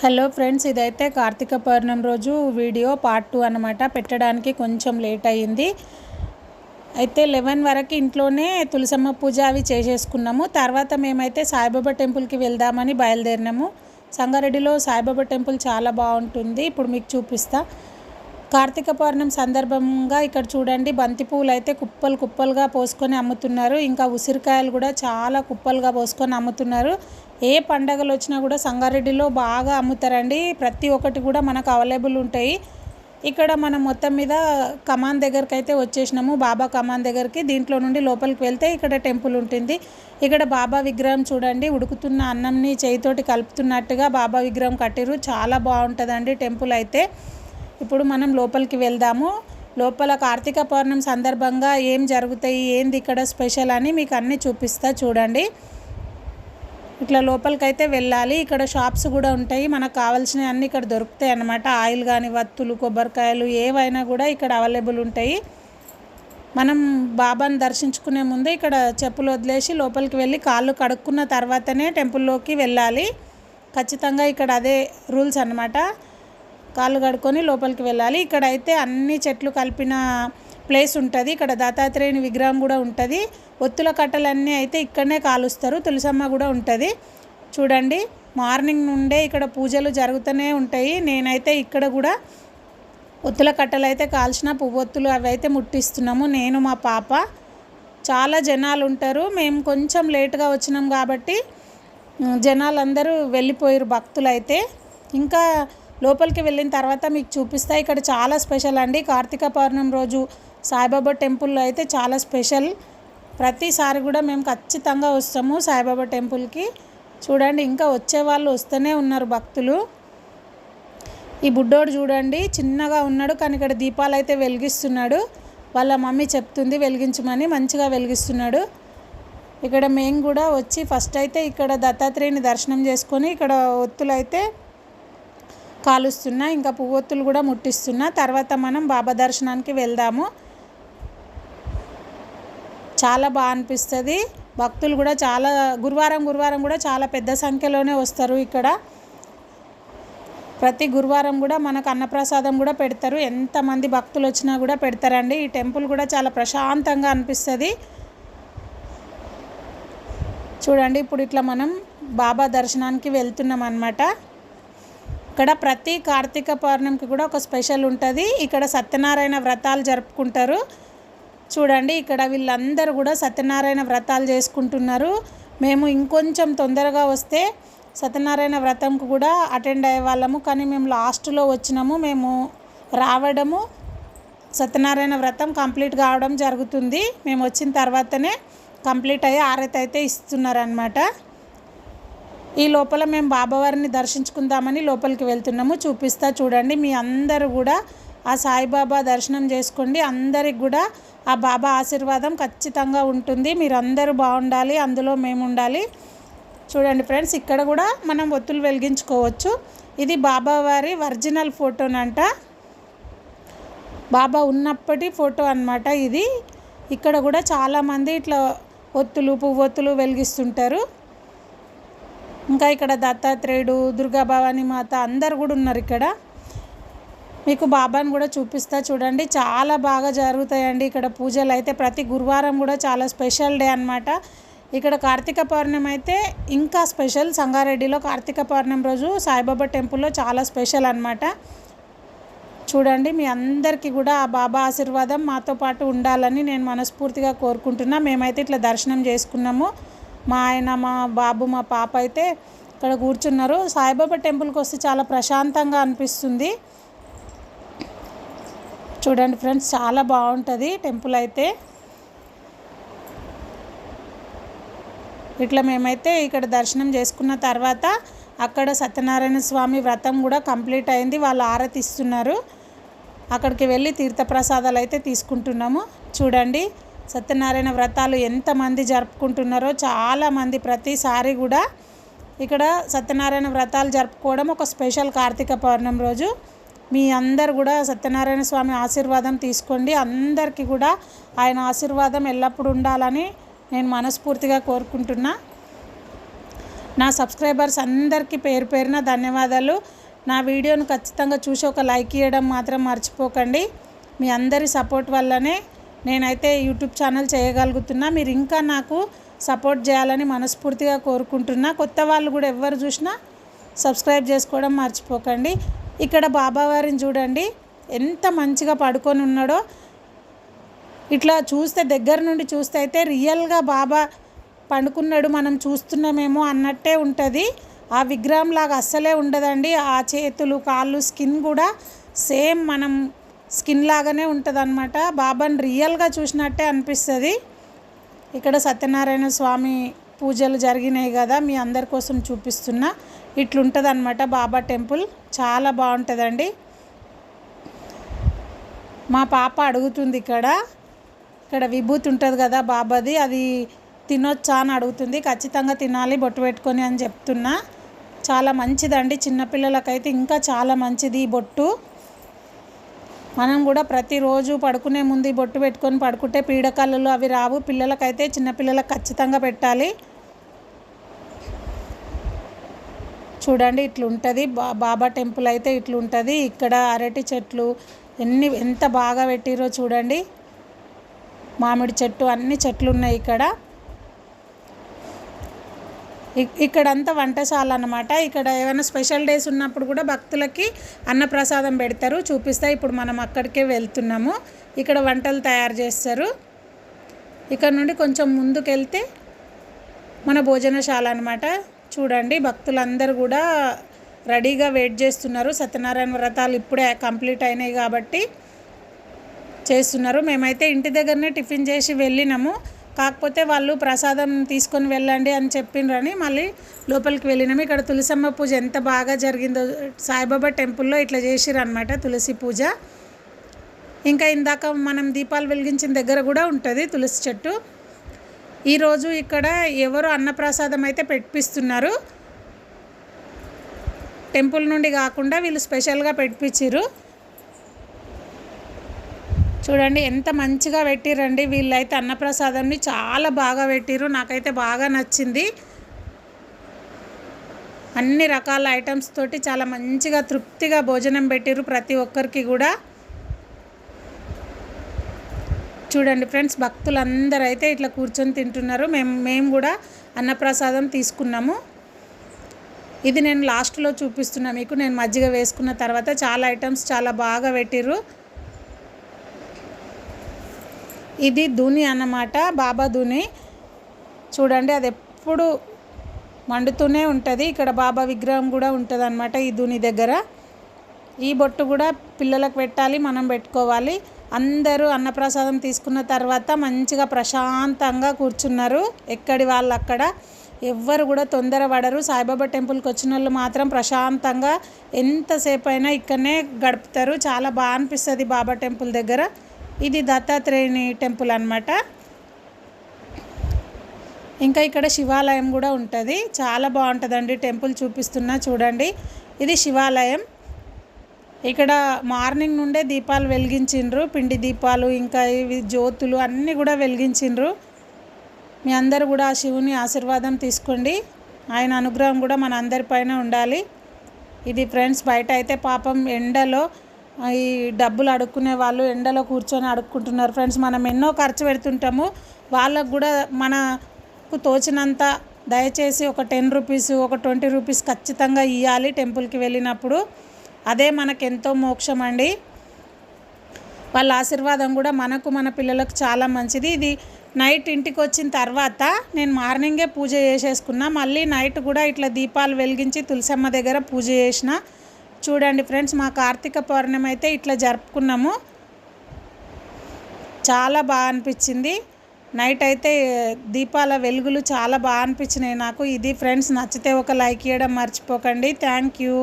Hello friends ఇదైతే కార్తీక పౌర్ణమి రోజు video part two అనమాట పెట్టడానికి కొంచెం లేట్ అయ్యింది. అయితే లెవెన్ వరకు ఇంట్లోనే తులసమ్మ పూజ అవి చేసేసుకున్నాము. తర్వాత మేమైతే సాయిబాబా టెంపుల్కి వెళ్దామని బయలుదేరినాము. సంగారెడ్డిలో సాయిబాబా టెంపుల్ చాలా బాగుంటుంది. ఇప్పుడు మీకు చూపిస్తా. కార్తీక పౌర్ణమి సందర్భంగా ఇక్కడ చూడండి బంతి పువ్వులు అయితే కుప్పలు కుప్పలుగా పోసుకొని అమ్ముతున్నారు. ఇంకా ఉసిరికాయలు కూడా చాలా కుప్పలుగా పోసుకొని అమ్ముతున్నారు. ఏ పండగలు వచ్చినా కూడా సంగారెడ్డిలో బాగా అమ్ముతారండి. ప్రతి ఒక్కటి కూడా మనకు అవైలబుల్ ఉంటాయి. ఇక్కడ మనం మొత్తం మీద కమాన్ దగ్గరికి అయితే వచ్చేసినాము. బాబా కమాన్ దగ్గరికి దీంట్లో నుండి లోపలికి వెళ్తే ఇక్కడ టెంపుల్ ఉంటుంది. ఇక్కడ బాబా విగ్రహం చూడండి. ఉడుకుతున్న అన్నంని చేయితోటి కలుపుతున్నట్టుగా బాబా విగ్రహం కట్టిరు చాలా బాగుంటుందండి టెంపుల్ అయితే. ఇప్పుడు మనం లోపలికి వెళ్దాము. లోపల కార్తీక పౌర్ణమి సందర్భంగా ఏం జరుగుతాయి ఏంది ఇక్కడ స్పెషల్ అని మీకు అన్నీ చూపిస్తా చూడండి. ఇట్లా లోపలికైతే వెళ్ళాలి. ఇక్కడ షాప్స్ కూడా ఉంటాయి. మనకు కావాల్సినవి అన్నీ ఇక్కడ దొరుకుతాయి అన్నమాట. ఆయిల్ కానీ వత్తులు కొబ్బరికాయలు ఏవైనా కూడా ఇక్కడ అవైలబుల్ ఉంటాయి. మనం బాబాని దర్శించుకునే ముందు ఇక్కడ చెప్పులు వదిలేసి లోపలికి వెళ్ళి కాళ్ళు కడుక్కున్న తర్వాతనే టెంపుల్లోకి వెళ్ళాలి. ఖచ్చితంగా ఇక్కడ అదే రూల్స్ అన్నమాట. కాళ్ళు కడుక్కొని లోపలికి వెళ్ళాలి. ఇక్కడైతే అన్ని చెట్లు కలిపిన ప్లేస్ ఉంటుంది. ఇక్కడ దత్తాత్రేయుని విగ్రహం కూడా ఉంటుంది. ఒత్తుల కట్టలన్నీ అయితే ఇక్కడనే కాలుస్తారు. తులసమ్మ కూడా ఉంటుంది. చూడండి మార్నింగ్ నుండే ఇక్కడ పూజలు జరుగుతూనే ఉంటాయి. నేనైతే ఇక్కడ కూడా ఒత్తుల కట్టలు అయితే కాల్చిన పువ్వొత్తులు అవి అయితే ముట్టిస్తున్నాము. నేను మా పాప చాలా జనాలు ఉంటారు. మేము కొంచెం లేట్గా వచ్చినాం కాబట్టి జనాలు అందరూ వెళ్ళిపోయారు భక్తులు అయితే ఇంకా లోపలికి వెళ్ళిన తర్వాత మీకు చూపిస్తా. ఇక్కడ చాలా స్పెషల్ అండి. కార్తీక పౌర్ణమి రోజు సాయిబాబా టెంపుల్లో అయితే చాలా స్పెషల్. ప్రతిసారి కూడా మేము ఖచ్చితంగా వస్తాము సాయిబాబా టెంపుల్కి. చూడండి ఇంకా వచ్చే వాళ్ళు వస్తూనే ఉన్నారు భక్తులు. ఈ బుడ్డోడు చూడండి చిన్నగా ఉన్నాడు కానీ ఇక్కడ దీపాలు అయితే వెలిగిస్తున్నాడు. వాళ్ళ మమ్మీ చెప్తుంది వెలిగించమని మంచిగా వెలిగిస్తున్నాడు. ఇక్కడ మేము కూడా వచ్చి ఫస్ట్ అయితే ఇక్కడ దత్తాత్రేయుని దర్శనం చేసుకొని ఇక్కడ ఒత్తులు అయితే కాలుస్తున్నా ఇంకా పువ్వొత్తులు కూడా ముట్టిస్తున్నా. తర్వాత మనం బాబా దర్శనానికి వెళ్దాము. చాలా బాగా అనిపిస్తుంది. భక్తులు కూడా చాలా గురువారం గురువారం కూడా చాలా పెద్ద సంఖ్యలోనే వస్తారు ఇక్కడ. ప్రతి గురువారం కూడా మనకు అన్నప్రసాదం కూడా పెడతారు. ఎంతమంది భక్తులు వచ్చినా కూడా పెడతారండి. ఈ టెంపుల్ కూడా చాలా ప్రశాంతంగా అనిపిస్తుంది. చూడండి ఇప్పుడు ఇట్లా మనం బాబా దర్శనానికి వెళ్తున్నాం అనమాట ఇక్కడ ప్రతి కార్తీక పౌర్ణమికి కూడా ఒక స్పెషల్ ఉంటుంది. ఇక్కడ సత్యనారాయణ వ్రతాలు జరుపుకుంటారు. చూడండి ఇక్కడ వీళ్ళందరూ కూడా సత్యనారాయణ వ్రతాలు చేసుకుంటున్నారు. మేము ఇంకొంచెం తొందరగా వస్తే సత్యనారాయణ వ్రతంకు కూడా అటెండ్ అయ్యే వాళ్ళము. కానీ మేము లాస్ట్లో వచ్చినాము. మేము రావడము సత్యనారాయణ వ్రతం కంప్లీట్ కావడం జరుగుతుంది. మేము వచ్చిన తర్వాతనే కంప్లీట్ అయ్యి ఆరతి అయితే ఇస్తున్నారనమాట ఈ లోపల మేము బాబావారిని దర్శించుకుందామని లోపలికి వెళ్తున్నాము. చూపిస్తా చూడండి. మీ అందరూ కూడా ఆ సాయిబాబా దర్శనం చేసుకోండి. అందరికి కూడా ఆ బాబా ఆశీర్వాదం ఖచ్చితంగా ఉంటుంది. మీరందరూ బాగుండాలి. అందులో మేము ఉండాలి. చూడండి ఫ్రెండ్స్ ఇక్కడ కూడా మనం ఒత్తులు వెలిగించుకోవచ్చు. ఇది బాబావారి ఒరిజినల్ ఫోటోనంట. బాబా ఉన్నప్పటి ఫోటో అనమాట ఇది. ఇక్కడ కూడా చాలామంది ఇట్లా ఒత్తులు పువ్వొత్తులు వెలిగిస్తుంటారు. ఇంకా ఇక్కడ దత్తాత్రేయుడు దుర్గా భవాని మాత అందరు కూడా ఉన్నారు ఇక్కడ. మీకు బాబాని కూడా చూపిస్తా చూడండి. చాలా బాగా జరుగుతాయండి ఇక్కడ పూజలు. అయితే ప్రతి గురువారం కూడా చాలా స్పెషల్ డే అనమాట ఇక్కడ కార్తీక పౌర్ణమి అయితే ఇంకా స్పెషల్. సంగారెడ్డిలో కార్తీక పౌర్ణమి రోజు సాయిబాబా టెంపుల్లో చాలా స్పెషల్ అనమాట చూడండి మీ అందరికీ కూడా ఆ బాబా ఆశీర్వాదం మాతో పాటు ఉండాలని నేను మనస్ఫూర్తిగా కోరుకుంటున్నా. మేమైతే ఇట్లా దర్శనం చేసుకున్నాము. మా ఆయన మా బాబు మా పాప అయితే ఇక్కడ కూర్చున్నారు. సాయిబాబా టెంపుల్కి వస్తే చాలా ప్రశాంతంగా అనిపిస్తుంది. చూడండి ఫ్రెండ్స్ చాలా బాగుంటుంది టెంపుల్ అయితే. ఇట్లా మేమైతే ఇక్కడ దర్శనం చేసుకున్న తర్వాత అక్కడ సత్యనారాయణ స్వామి వ్రతం కూడా కంప్లీట్ అయింది. వాళ్ళు ఆరతి ఇస్తున్నారు అక్కడికి వెళ్ళి తీర్థప్రసాదాలు అయితే తీసుకుంటున్నాము. చూడండి. సత్యనారాయణ వ్రతాలు ఎంతమంది జరుపుకుంటున్నారో చాలామంది ప్రతిసారి కూడా ఇక్కడ సత్యనారాయణ వ్రతాలు జరుపుకోవడం ఒక స్పెషల్ కార్తీక పౌర్ణమి రోజు. మీ అందరు కూడా సత్యనారాయణ స్వామి ఆశీర్వాదం తీసుకోండి. అందరికీ కూడా ఆయన ఆశీర్వాదం ఎల్లప్పుడూ ఉండాలని నేను మనస్ఫూర్తిగా కోరుకుంటున్నా. నా సబ్స్క్రైబర్స్ అందరికీ పేరు పేరున ధన్యవాదాలు. నా వీడియోను ఖచ్చితంగా చూసి ఒక లైక్ ఇవ్వడం మాత్రం మర్చిపోకండి. మీ అందరి సపోర్ట్ వల్లనే నేనైతే యూట్యూబ్ ఛానల్ చేయగలుగుతున్నా. మీరు ఇంకా నాకు సపోర్ట్ చేయాలని మనస్ఫూర్తిగా కోరుకుంటున్నా. కొత్త వాళ్ళు కూడా ఎవరు చూసినా సబ్స్క్రైబ్ చేసుకోవడం మర్చిపోకండి. ఇక్కడ బాబావారిని చూడండి. ఎంత మంచిగా పడుకొని ఉన్నాడో. ఇట్లా చూస్తే దగ్గర నుండి చూస్తే అయితే రియల్గా బాబా పండుకున్నాడు మనం చూస్తున్నామేమో అన్నట్టే ఉంటుంది. ఆ విగ్రహం లాగా అస్సలే ఉండదండి. ఆ చేతులు కాళ్ళు స్కిన్ కూడా సేమ్ మనం స్కిన్ లాగానే ఉంటుంది అనమాట బాబాని రియల్గా చూసినట్టే అనిపిస్తుంది. ఇక్కడ సత్యనారాయణ స్వామి పూజలు జరిగినాయి కదా మీ అందరి కోసం చూపిస్తున్నా. ఇట్లుంటుంది అనమాట బాబా టెంపుల్. చాలా బాగుంటుందండి. మా పాప అడుగుతుంది ఇక్కడ. ఇక్కడ విభూతి ఉంటుంది కదా బాబాది అది తినొచ్చా అని అడుగుతుంది. ఖచ్చితంగా తినాలి బొట్టు పెట్టుకొని అని చెప్తున్నా. చాలా మంచిదండి. చిన్నపిల్లలకైతే ఇంకా చాలా మంచిది ఈ బొట్టు. మనం కూడా ప్రతిరోజు పడుకునే ముందు బొట్టు పెట్టుకొని పడుకుంటే పీడకళ్ళు అవి రావు. పిల్లలకైతే చిన్నపిల్లలకు ఖచ్చితంగా పెట్టాలి. చూడండి ఇట్లుంటుంది. బా బాబా టెంపుల్ అయితే ఇట్లుంటుంది. ఇక్కడ అరటి చెట్లు ఎన్ని ఎంత బాగా పెట్టిరో చూడండి. మామిడి చెట్టు అన్ని చెట్లు ఉన్నాయి ఇక్కడ. ఇక్కడంతా వంటశాల అనమాట ఇక్కడ ఏమైనా స్పెషల్ డేస్ ఉన్నప్పుడు కూడా భక్తులకి అన్నప్రసాదం పెడతారు చూపిస్తా. ఇప్పుడు మనం అక్కడికే వెళ్తున్నాము. ఇక్కడ వంటలు తయారు చేస్తారు. ఇక్కడ నుండి కొంచెం ముందుకెళ్తే మన భోజనశాల అనమాట చూడండి భక్తులందరూ కూడా రెడీగా వెయిట్ చేస్తున్నారు. సత్యనారాయణ వ్రతాలు ఇప్పుడే కంప్లీట్ అయినాయి కాబట్టి చేస్తున్నారు. మేమైతే ఇంటి దగ్గరనే టిఫిన్ చేసి వెళ్ళినాము. కాకపోతే వాళ్ళు ప్రసాదం తీసుకొని వెళ్ళండి అని చెప్పిండ్రని మళ్ళీ లోపలికి వెళ్ళినాము. ఇక్కడ తులసమ్మ పూజ ఎంత బాగా జరిగిందో సాయిబాబా టెంపుల్లో ఇట్లా చేసిరు అనమాట తులసి పూజ. ఇంకా ఇందాక మనం దీపాలు వెలిగించిన దగ్గర కూడా ఉంటుంది తులసి చెట్టు. ఈరోజు ఇక్కడ ఎవరు అన్నప్రసాదం అయితే పెట్టిస్తున్నారు టెంపుల్ నుండి కాకుండా వీళ్ళు స్పెషల్గా పెట్టించారు చూడండి ఎంత మంచిగా పెట్టిరండి. వీళ్ళైతే అన్నప్రసాదంని చాలా బాగా పెట్టిరు నాకైతే బాగా నచ్చింది. అన్ని రకాల ఐటమ్స్ తోటి చాలా మంచిగా తృప్తిగా భోజనం పెట్టిరు ప్రతి ఒక్కరికి కూడా. చూడండి ఫ్రెండ్స్ భక్తులందరూ అయితే ఇట్లా కూర్చొని తింటున్నారు. మేము మేము కూడా అన్నప్రసాదం తీసుకున్నాము. ఇది నేను లాస్ట్లో చూపిస్తున్నా మీకు. నేను మజ్జిగ వేసుకున్న తర్వాత చాలా ఐటమ్స్ చాలా బాగా పెట్టిర్రు. ఇది దుని అన్నమాట బాబా దుని. చూడండి అది ఎప్పుడు మండుతూనే ఉంటుంది. ఇక్కడ బాబా విగ్రహం కూడా ఉంటుంది అనమాట ఈ దుని దగ్గర. ఈ బొట్టు కూడా పిల్లలకు పెట్టాలి మనం పెట్టుకోవాలి. అందరూ అన్నప్రసాదం తీసుకున్న తర్వాత మంచిగా ప్రశాంతంగా కూర్చున్నారు. ఎక్కడి వాళ్ళు అక్కడ? ఎవ్వరు కూడా తొందర పడరు. సాయిబాబా టెంపుల్కి వచ్చిన వాళ్ళు మాత్రం ప్రశాంతంగా ఎంతసేపు అయినా ఇక్కడనే గడుపుతారు. చాలా బాగా అనిపిస్తుంది బాబా టెంపుల్ దగ్గర. ఇది దత్తాత్రేయుని టెంపుల్ అనమాట ఇంకా ఇక్కడ శివాలయం కూడా ఉంటుంది. చాలా బాగుంటుందండి టెంపుల్ చూపిస్తున్నా చూడండి. ఇది శివాలయం. ఇక్కడ మార్నింగ్ నుండే దీపాలు వెలిగించిండ్రు. పిండి దీపాలు ఇంకా ఇవి జ్యోతులు అన్నీ కూడా వెలిగించిండ్రు. మీ అందరు కూడా ఆ శివుని ఆశీర్వాదం తీసుకోండి. ఆయన అనుగ్రహం కూడా మన అందరిపైన ఉండాలి. ఇది ఫ్రెండ్స్ బయట అయితే పాపం ఎండలో ఈ డబ్బులు అడుక్కునే వాళ్ళు ఎండలో కూర్చొని అడుక్కుంటున్నారు. ఫ్రెండ్స్ మనం ఎన్నో ఖర్చు పెడుతుంటాము. వాళ్ళకు కూడా మనకు తోచినంత దయచేసి ఒక టెన్ రూపీస్ ఒక ట్వంటీ రూపీస్ ఖచ్చితంగా ఇవ్వాలి టెంపుల్కి వెళ్ళినప్పుడు. అదే మనకెంతో మోక్షం అండి. వాళ్ళ ఆశీర్వాదం కూడా మనకు మన పిల్లలకు చాలా మంచిది. ఇది నైట్ ఇంటికి వచ్చిన తర్వాత నేను మార్నింగే పూజ చేసేసుకున్నా. మళ్ళీ నైట్ కూడా ఇట్లా దీపాలు వెలిగించి తులసమ్మ దగ్గర పూజ చేసిన చూడండి ఫ్రెండ్స్ మా కార్తీక పౌర్ణమి అయితే ఇట్లా జరుపుకున్నాము. చాలా బాగా అనిపించింది. నైట్ అయితే దీపాల వెలుగులు చాలా బాగా అనిపించినాయి నాకు. ఇది ఫ్రెండ్స్ నచ్చితే ఒక లైక్ ఇవ్వడం మర్చిపోకండి. Thank you